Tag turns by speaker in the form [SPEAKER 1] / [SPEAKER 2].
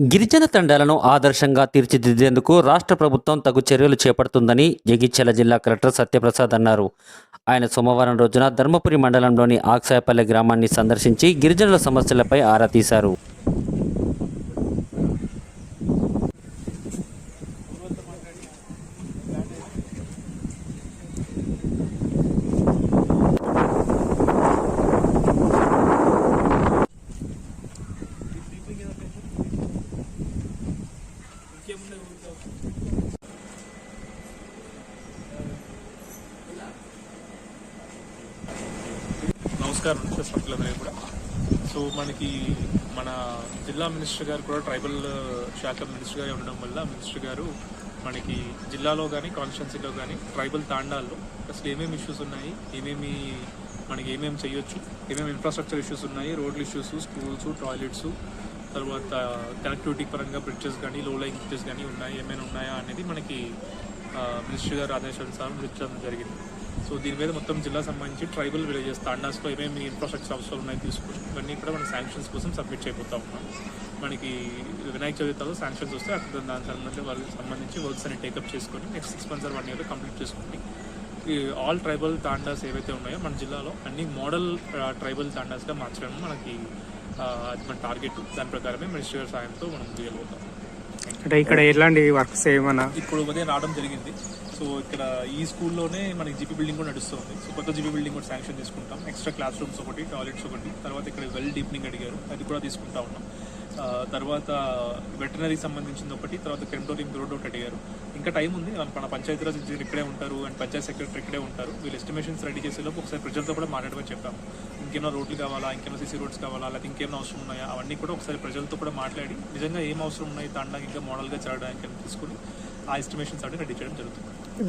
[SPEAKER 1] గిరిజన తండాలను ఆదర్శంగా తీర్చిదిద్దేందుకు రాష్ట్ర ప్రభుత్వం తగు చర్యలు చేపడుతుందని జగిత్యాల జిల్లా కలెక్టర్ సత్యప్రసాద్ అన్నారు. ఆయన సోమవారం రోజున ధర్మపురి మండలంలోని ఆక్సాయపల్లె గ్రామాన్ని సందర్శించి గిరిజనుల సమస్యలపై ఆరా తీశారు.
[SPEAKER 2] నమస్కారం ప్రశ్నలందరికీ కూడా. సో మనకి మన జిల్లా మినిస్టర్ గారు కూడా ట్రైబల్ శాఖ మినిస్టర్ గారు ఉండడం వల్ల మినిస్టర్ గారు మనకి జిల్లాలో కానీ కాన్స్టిట్యున్సీలో కానీ ట్రైబల్ తాండాల్లో అసలు ఏమేమి ఇష్యూస్ ఉన్నాయి ఏమేమి మనకి ఏమేమి చేయొచ్చు ఏమేమి ఇన్ఫ్రాస్ట్రక్చర్ ఇష్యూస్ ఉన్నాయి రోడ్లు ఇష్యూస్ స్కూల్స్ టాయిలెట్స్ తర్వాత కనెక్టివిటీ పరంగా బ్రిడ్జెస్ కానీ లో లైన్ బ్రిడ్జెస్ కానీ ఉన్నాయి ఏమైనా ఉన్నాయా అనేది మనకి మినిస్టర్ గారు ఆదేశానుసారం విచారణ జరిగింది. సో దీని మీద మొత్తం జిల్లా సంబంధించి ట్రైబల్ విలేజెస్ తాండాస్లో ఏమేమి ఇన్ఫ్రాస్ట్రక్చర్ అవసరాలు ఉన్నాయి తీసుకుని ఇవన్నీ కూడా మనం శాంక్షన్స్ కోసం సబ్మిట్ చేయబోతా ఉన్నాం. మనకి వినాయక చవితిలో శాంక్షన్స్ వస్తే అక్కడ దాని సంబంధించి వాళ్ళకి సంబంధించి వర్క్స్ అని టేకప్ చేసుకొని నెక్స్ట్ సిక్స్ మంత్స్ వన్ ఇయర్లో కంప్లీట్ చేసుకోండి ఈ ఆల్ ట్రైబల్ తాండాస్ ఏవైతే ఉన్నాయో మన జిల్లాలో అన్ని మోడల్ ట్రైబల్ తాండాస్గా మార్చడం మనకి అది మన టార్గెట్ దాని ప్రకారమే మినిస్టర్ సాయంతో మనం ముందుకెళ్ళిపోతాం
[SPEAKER 3] అంటే ఇక్కడ ఎలాంటి వర్క్స్ ఏమన్నా
[SPEAKER 2] ఇప్పుడు ఉదయం రావడం జరిగింది. సో ఇక్కడ ఈ స్కూల్లోనే మనకి జీపీ బిల్డింగ్ కూడా నడుస్తుంది. సో కొత్త జీపీ బిల్డింగ్ కూడా శాంక్షన్ తీసుకుంటాం. ఎక్స్ట్రా క్లాస్ రూమ్స్ ఒకటి టాయిలెట్స్ ఒకటి. తర్వాత ఇక్కడ వెల్ డీప్నింగ్ అడిగారు. అది కూడా తీసుకుంటా ఉన్నాం. తర్వాత వెటనరీకి సంబంధించింది ఒకటి తర్వాత కెంటోరింగ్ రోడ్ ఒకటి అడిగారు. ఇంకా టైం ఉంది మన- పంచాయతీరాజ్ ఇంజనీర్ ఇక్కడే ఉంటారు అండ్ పంచాయత్ సెక్రటరీ ఇక్కడే ఉంటారు. వీళ్ళు ఎస్టిమేషన్స్ రెడీ చేసేలోపు ఒకసారి ప్రజలతో కూడా మాట్లాడమని చెప్పాము ఇంకేమైనా రోడ్లు కావాలా ఇంకేమైనా సీసీ రోడ్స్ కావాలా లేకపోతే ఇంకేమైనా అవసరం ఉన్నాయా? అవన్నీ కూడా ఒకసారి ప్రజలతో కూడా మాట్లాడి నిజంగా ఏం అవసరం ఉన్నాయి తాండానికి ఇంకా మోడల్గా చేరడానికి అని తీసుకుని ఆ ఎస్టిమేషన్స్ అంటే రెడీ చేయడం జరుగుతుంది.